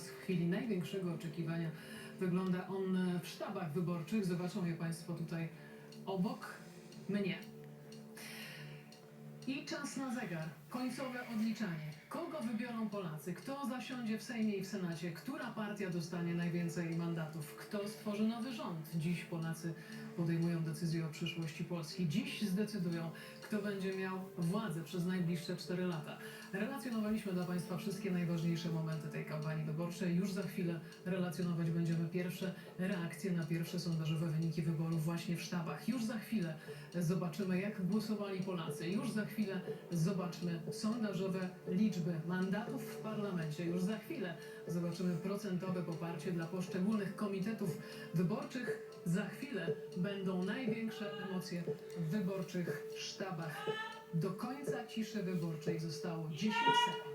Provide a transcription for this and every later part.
teraz w chwili największego oczekiwania wygląda on w sztabach wyborczych. Zobaczą je Państwo tutaj obok mnie. I czas na zegar. Końcowe odliczanie. Kogo wybiorą Polacy? Kto zasiądzie w Sejmie i w Senacie? Która partia dostanie najwięcej mandatów? Kto stworzy nowy rząd? Dziś Polacy podejmują decyzję o przyszłości Polski. Dziś zdecydują, kto będzie miał władzę przez najbliższe 4 lata. Relacjonowaliśmy dla Państwa wszystkie najważniejsze momenty tej kampanii wyborczej. Już za chwilę relacjonować będziemy pierwsze reakcje na pierwsze sondażowe wyniki wyborów właśnie w sztabach. Już za chwilę zobaczymy, jak głosowali Polacy. Już za chwilę zobaczmy sondażowe liczby mandatów w parlamencie. Już za chwilę zobaczymy procentowe poparcie dla poszczególnych komitetów wyborczych. Za chwilę będą największe emocje w wyborczych sztabach. Do końca ciszy wyborczej zostało 10 sekund.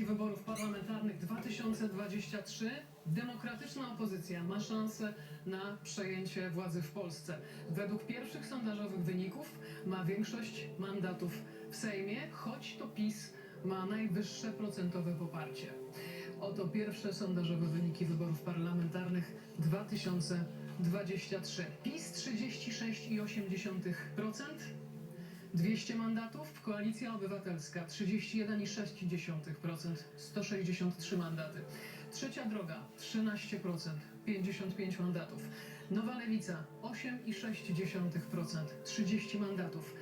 Wyniki wyborów parlamentarnych 2023. Demokratyczna opozycja ma szansę na przejęcie władzy w Polsce. Według pierwszych sondażowych wyników ma większość mandatów w Sejmie, choć to PiS ma najwyższe procentowe poparcie. Oto pierwsze sondażowe wyniki wyborów parlamentarnych 2023. PiS 36,8%. 200 mandatów, Koalicja Obywatelska 31,6%, 163 mandaty. Trzecia droga 13%, 55 mandatów. Nowa Lewica 8,6%, 30 mandatów.